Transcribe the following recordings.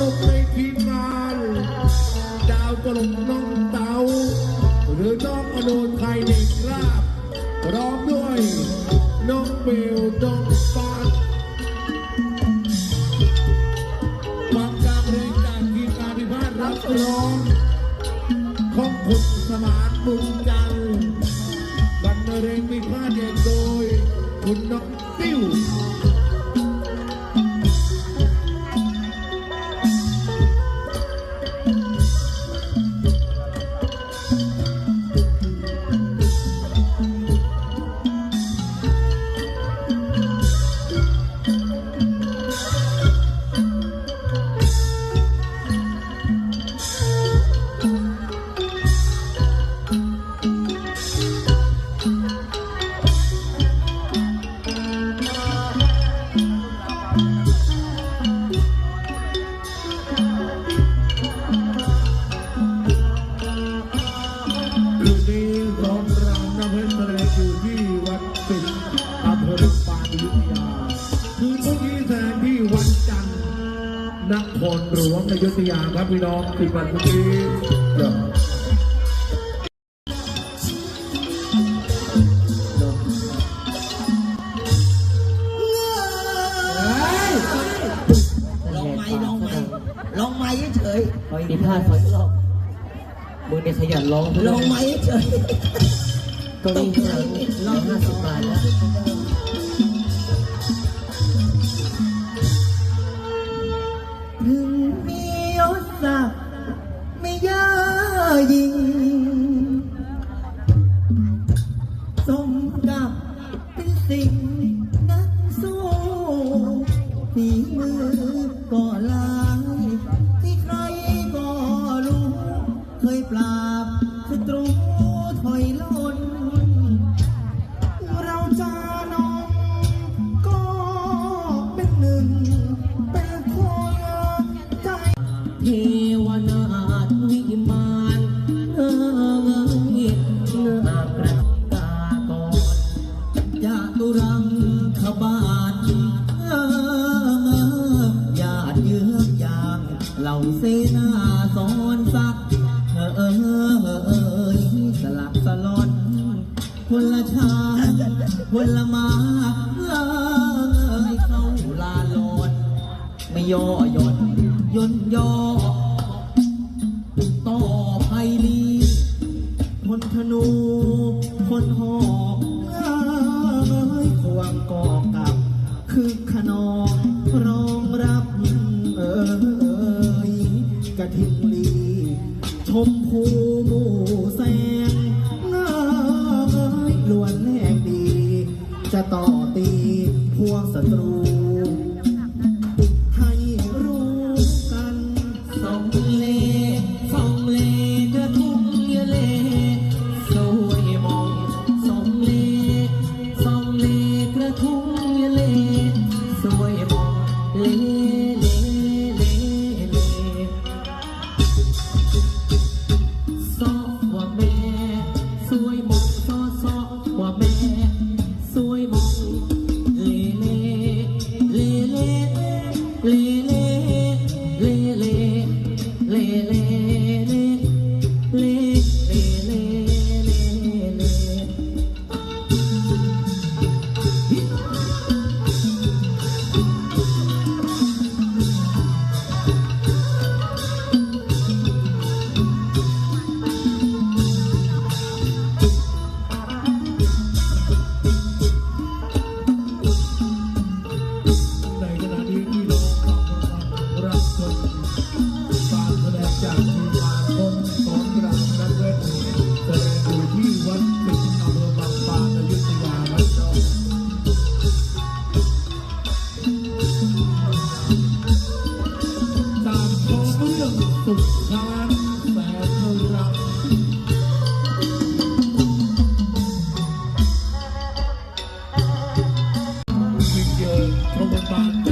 ลกในทีมงาน ดาวตลกน้องเตาหรือน้องอโนไทยในคราบพร้อมด้วยน้องเบลน้องฟาดฟังการเพลงจากทีมงานพิพาทรับร้องของคุณสมานบุญจัน คืนนี้สองรามน้ำเพชรทะเลอยู่ที่วัดสิงห์อำเภอปานอยุธยา คืนพรุ่งนี้แสดงที่วันจันทร์นครหลวงอยุธยาครับพี่น้องคืนวันพรุ่งนี้เดี๋ยวลองไม้ลองไม้ลองไม้เฉยขออีกทีพลาดขออีกรอบ มึงเนี่ยขยันร้องๆลองไม้เฉยก็มีข้างหลังร้องห้าสิบบาทแล้ว เหล่าเสนาสอนสักเออเออเออสลักสลอนคนละชาคนละมาเออเข้าลาลอนไม่ย่อย่อนย่นย่อต่อไพลีพลธนูพลหอกเอ้ยควงกอกับ คือขนองรองรับเอ้ ชมพู สุดทางนรักน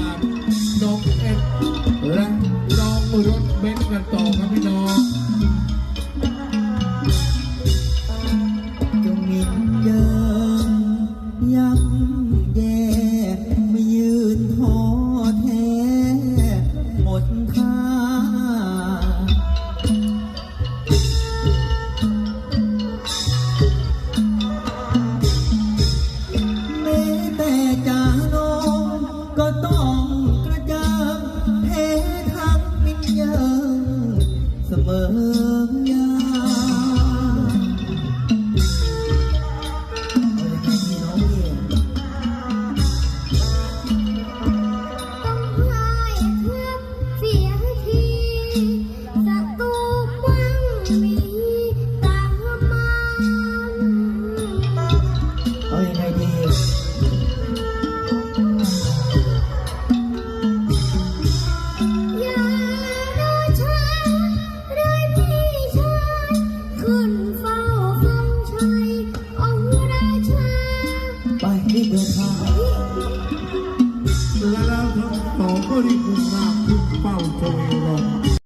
ยังเสมอ